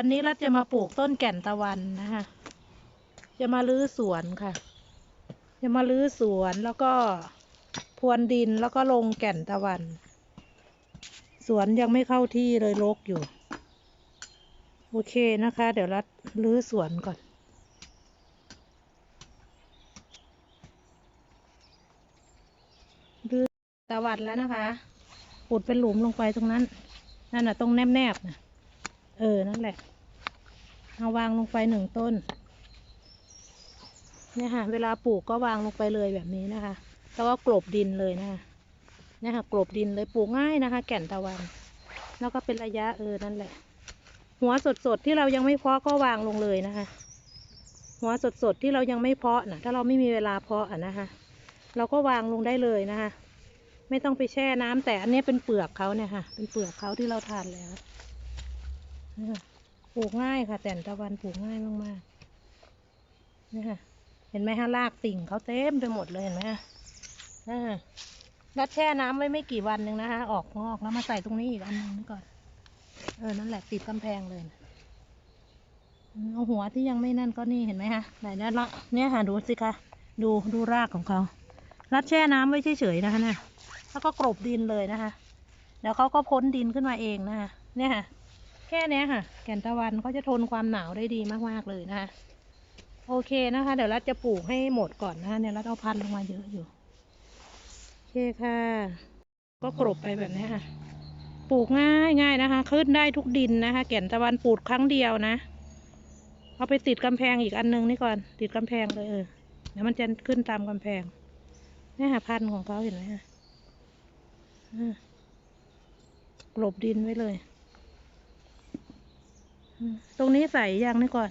วันนี้เราจะมาปลูกต้นแก่นตะวันนะคะ จะมาลื้อสวนค่ะ จะมาลื้อสวนแล้วก็พรวนดินแล้วก็ลงแก่นตะวัน สวนยังไม่เข้าที่เลยรกอยู่ โอเคนะคะ เดี๋ยวรัดลื้อสวนก่อนลื้อตะวันแล้วนะคะ ขุดเป็นหลุมลงไปตรงนั้น นั่นน่ะตรงแนบๆนะ เออ นั่นแหละ เอาวางลงไปหนึ่งต้น เนี่ยค่ะ เวลาปลูกก็วางลงไปเลยแบบนี้นะคะ แล้วก็กลบดินเลยนะคะ เนี่ยค่ะ กลบดินเลย ปลูกง่ายนะคะ แก่นตะวัน แล้วก็เป็นระยะเออ นั่นแหละ หัวสดๆที่เรายังไม่เพาะก็วางลงเลยนะคะ หัวสดๆที่เรายังไม่เพาะนะถ้าเราไม่มีเวลาเพาะอะนะคะ เราก็วางลงได้เลยนะคะ ไม่ต้องไปแช่น้ำแต่อันนี้เป็นเปลือกเขาเนี่ยค่ะ เป็นเปลือกเขาที่เราทานแล้ว ปลูกง่ายค่ะ แต่นตะวันปลูกง่ายมากๆนี่ค่ะเห็นไหมฮะรากติ่งเขาเต็มไปหมดเลยเห็นไหมฮะอ่ารัดแช่น้ำไว้ไม่กี่วันหนึ่งนะคะออกงอกแล้วมาใส่ตรงนี้อีกอันหนึงนี่ก่อน เออ นั่นแหละติดกำแพงเลยนะอืมเอาหัวที่ยังไม่นั่นก็นี่เห็นไหมคะไหนนี่ยละเนี่ยค่ะดูสิคะ ดูดูรากของเขา รัดแช่น้ำไว้เฉยๆนะคะเนี่ยแล้วก็กลบดินเลยนะคะเดี๋ยวเขาก็พ้นดินขึ้นมาเองนะคะเนี่ยค่ะ แค่เนี้ยค่ะ แก่นตะวันเขาจะทนความหนาวได้ดีมากๆเลยนะคะ โอเคนะคะ เดี๋ยวรัดจะปลูกให้หมดก่อนนะคะเนี่ยรัดเอาพันลงมาเยอะอยู่ โอเคค่ะ ก็กลบไปแบบนี้ค่ะ ปลูกง่ายง่ายนะคะ ขึ้นได้ทุกดินนะคะ แก่นตะวันปลูกครั้งเดียวนะ เอาไปติดกำแพงอีกอันนึงนี่ก่อน ติดกำแพงเลยเออเดี๋ยวมันจะขึ้นตามกำแพงนี่ค่ะพันธุ์ของเขาเห็นไหมคะอ่ากลบดินไว้เลย ตรงนี้ใส่ยางนี่ก่อน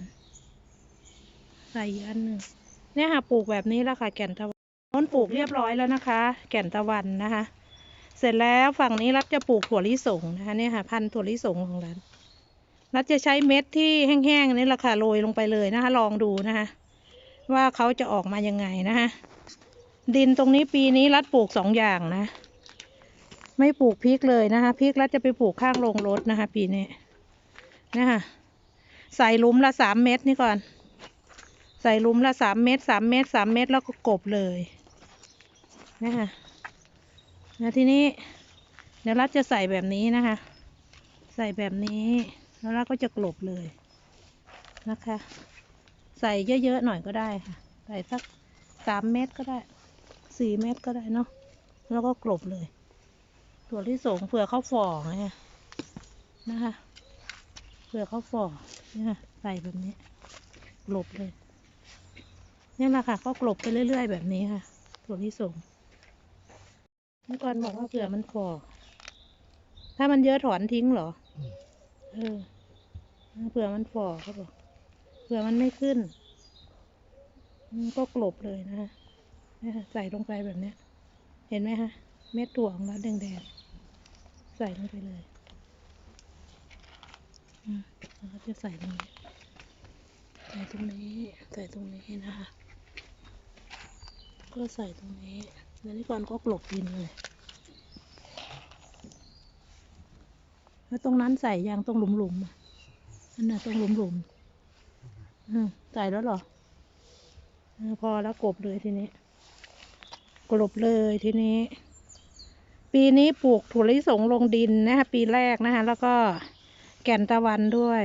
ใส่อันหนึ่งเนี่ยค่ะปลูกแบบนี้แล้วค่ะแก่นตะวันน้นปลูกเรียบร้อยแล้วนะคะ แก่นตะวันนะคะ เสร็จแล้วฝั่งนี้รัฐจะปลูกถั่วลิสงนะคะเนี่ยค่ะ พันธุ์ถั่วลิสงของรัฐรัฐจะใช้เม็ดที่แห้งๆนี่แหละค่ะโรยลงไปเลยนะคะ ลองดูนะคะ ว่าเขาจะออกมายังไงนะคะดินตรงนี้ปีนี้รัฐปลูกสองอย่างนะ ไม่ปลูกพริกเลยนะคะพริกรัฐจะไปปลูกข้างโรงรถนะคะ ปีนี้นะคะ ใส่ลุมละสามเม็ดนี่ก่อน ใส่ลุมละสามเม็ดสามเม็ดสามเม็ดแล้วก็กบเลยนะคะแล้วทีนี้เดี๋ยวรัฐจะใส่แบบนี้นะคะ ใส่แบบนี้แล้วรัฐก็จะกลบเลยนะคะ ใส่เยอะๆหน่อยก็ได้ค่ะ ใส่สักสามเม็ดก็ได้สี่เม็ดก็ได้เนาะแล้วก็กลบเลยถั่วที่สงเผื่อเขาฝ่อไงนะคะ เผื่อเขาฝ่อเนี่ยค่ะใส่แบบนี้กลบเลย เนี่ยแหละค่ะก็กลบไปเรื่อย ๆ แบบนี้ค่ะถั่วที่สงเมื่อก่อนบอกว่าเผื่อมันฝ่อถ้ามันเยอะถอนทิ้งเหรอ เออเผื่อมันฝ่อเขาบอกเผื่อมันไม่ขึ้นก็กลบเลยนะคะเนี่ค่ะใส่ลงไปแบบเนี้ยเห็นไหมคะเม็ดถั่วของเราแดงๆใส่ลงไปเลย แล้วก็จะใส่ตรงนี้ใส่ตรงนี้ ใส่ตรงนี้นะคะ ก็ใส่ตรงนี้ แล้วนี่ก่อนก็กลบดินเลย แล้วตรงนั้นใส่ยางตรงหลุมๆอะอันน่ะตรงหลุมๆอืมใส่แล้วหรออพอแล้วกลบเลยทีนี้ กลบเลยทีนี้ ปีนี้ปลูกถั่วลิสงลงดินนะคะปีแรกนะคะแล้วก็ ก่นตะวันด้วย